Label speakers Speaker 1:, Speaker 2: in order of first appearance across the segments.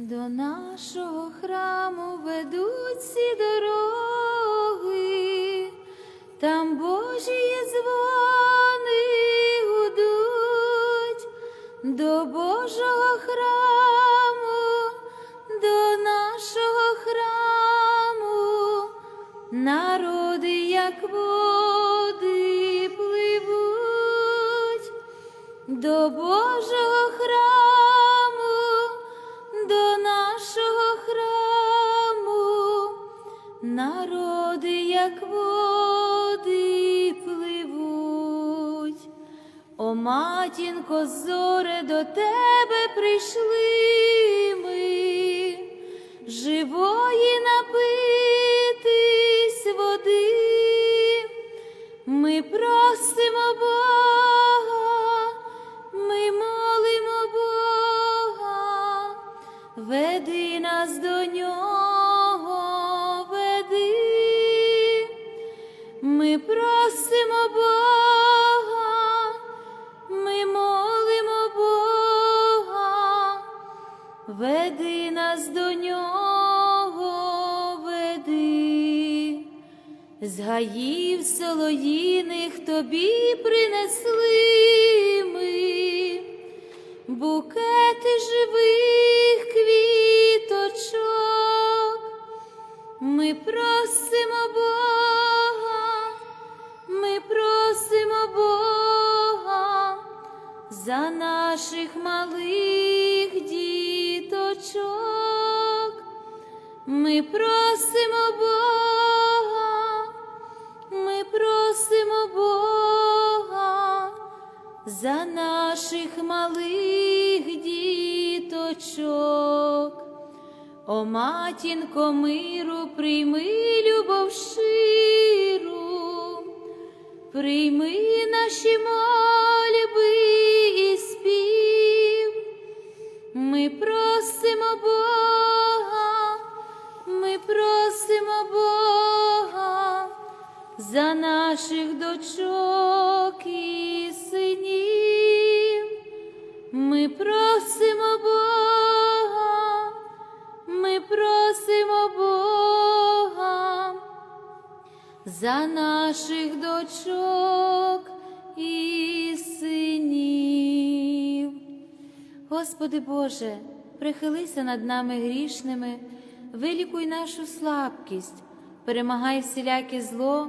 Speaker 1: До нашого храму ведуть всі дороги, там Божі дзвони гудуть, до Божого храму, до нашого храму, народи, як води пливуть, до Божого храму, народи, як води пливуть. О, матінко, зоре, до тебе прийшли ми, живої напитись тобі принесли ми букети живих квіточок. Ми просимо Бога, ми просимо Бога за наших малих діточок. Ми просимо Бога, ми просимо Бога за наших малих діточок. О, матінко миру, прийми любов щиру, прийми наші мольби і спів. Ми просимо Бога, ми просимо за наших дочок і синів. Ми просимо Бога, ми просимо Бога за наших дочок і синів. Господи Боже, прихилися над нами грішними, вилікуй нашу слабкість, перемагай всіляке зло,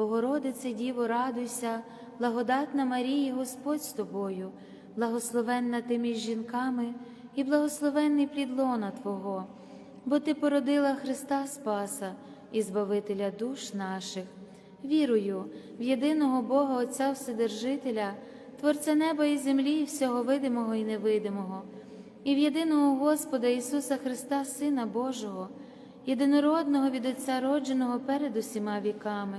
Speaker 1: Богородице Діво, радуйся, благодатна Марія, Господь з тобою, благословенна ти між жінками і благословенний плід лона Твого, бо Ти породила Христа Спаса і Збавителя душ наших. Вірую в єдиного Бога Отця Вседержителя, Творця неба і землі, і всього видимого і невидимого, і в єдиного Господа Ісуса Христа, Сина Божого, єдинородного від Отця родженого перед усіма віками,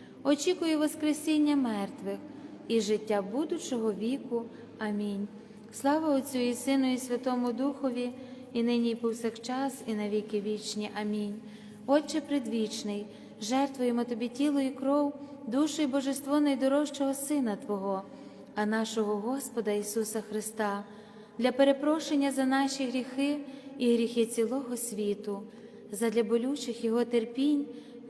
Speaker 1: очікую Воскресіння мертвих і життя будучого віку. Амінь. Слава Отцю і Сину, і Святому Духові, і нині, і повсякчас, і на віки вічні. Амінь. Отче предвічний, жертвуємо Тобі тіло і кров, душу і божество найдорожчого Сина Твого, а нашого Господа Ісуса Христа, для перепрошення за наші гріхи і гріхи цілого світу, задля болючих Його терпінь,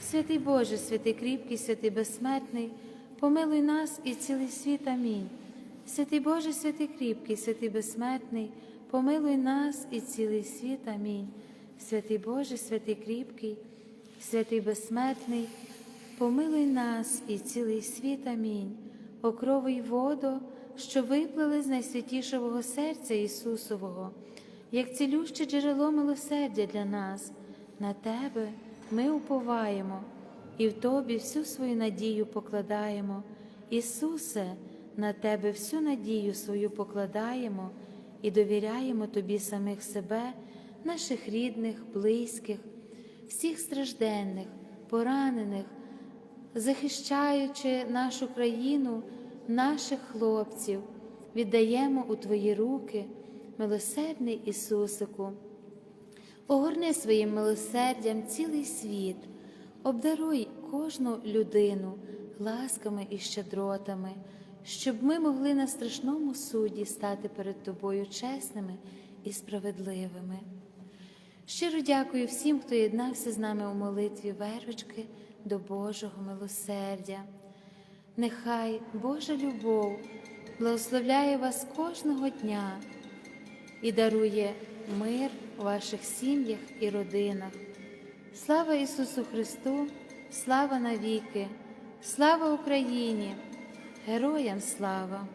Speaker 1: Святий Боже, святий кріпкий, святий безсмертний, помилуй нас і цілий світ. Амінь. Святий Боже, святий кріпкий, святий безсмертний, помилуй нас і цілий світ. Амінь. Святий Боже, святий кріпкий, святий безсмертний, помилуй нас і цілий світ. Амінь. Окровий воду, що виплили з найсвятішого серця Ісусового як цілюще джерело милосердя для нас, на Тебе ми уповаємо і в Тобі всю свою надію покладаємо. Ісусе, на Тебе всю надію свою покладаємо і довіряємо Тобі самих себе, наших рідних, близьких, всіх стражденних, поранених, захищаючи нашу країну, наших хлопців, віддаємо у Твої руки милосердний Ісусику, огорни своїм милосердям цілий світ, обдаруй кожну людину ласками і щедротами, щоб ми могли на страшному суді стати перед Тобою чесними і справедливими. Щиро дякую всім, хто єднався з нами у молитві верочки до Божого милосердя. Нехай Божа любов благословляє вас кожного дня і дарує мир ваших сім'ях і родинах. Слава Ісусу Христу, слава навіки, слава Україні, героям слава!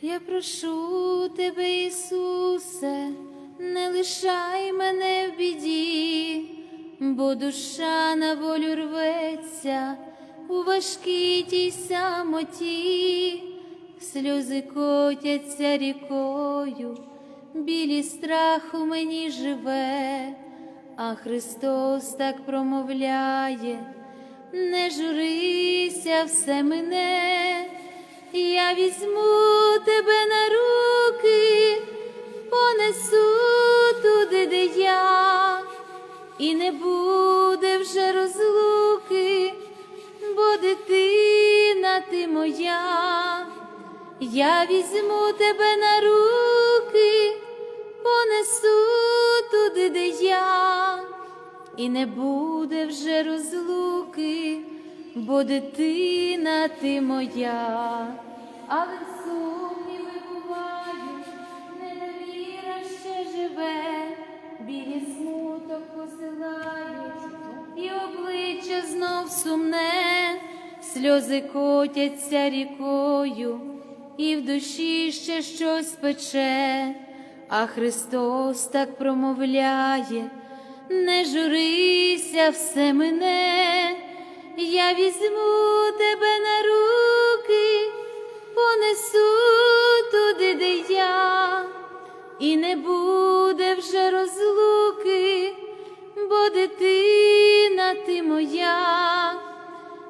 Speaker 1: Я прошу тебе, Ісусе, не лишай мене в біді, бо душа на волю рветься у важкій тій самоті сльози котяться рікою, білі страх у мені живе, а Христос так промовляє, не журися все мене, я візьму тебе на руки, понесу туди, де я, і не буде вже розлуки, бо дитина ти моя я візьму тебе на руки, понесу туди, де я, і не буде вже розлуки, бо дитина ти моя, але сумніви бувають, недовіра ще живе, білі смуток посилають, і обличчя знов сумне, сльози котяться рікою і в душі ще щось пече, а Христос так промовляє, не журися все мене, я візьму тебе на руки, понесу туди, де я, і не буде вже розлуки, бо дитина ти моя,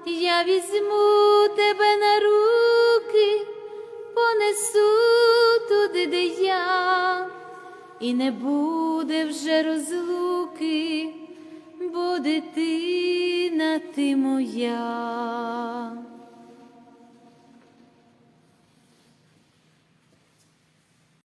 Speaker 1: я візьму тебе на руки понесу туди, де я, і не буде вже розлуки, бо дитина ти моя.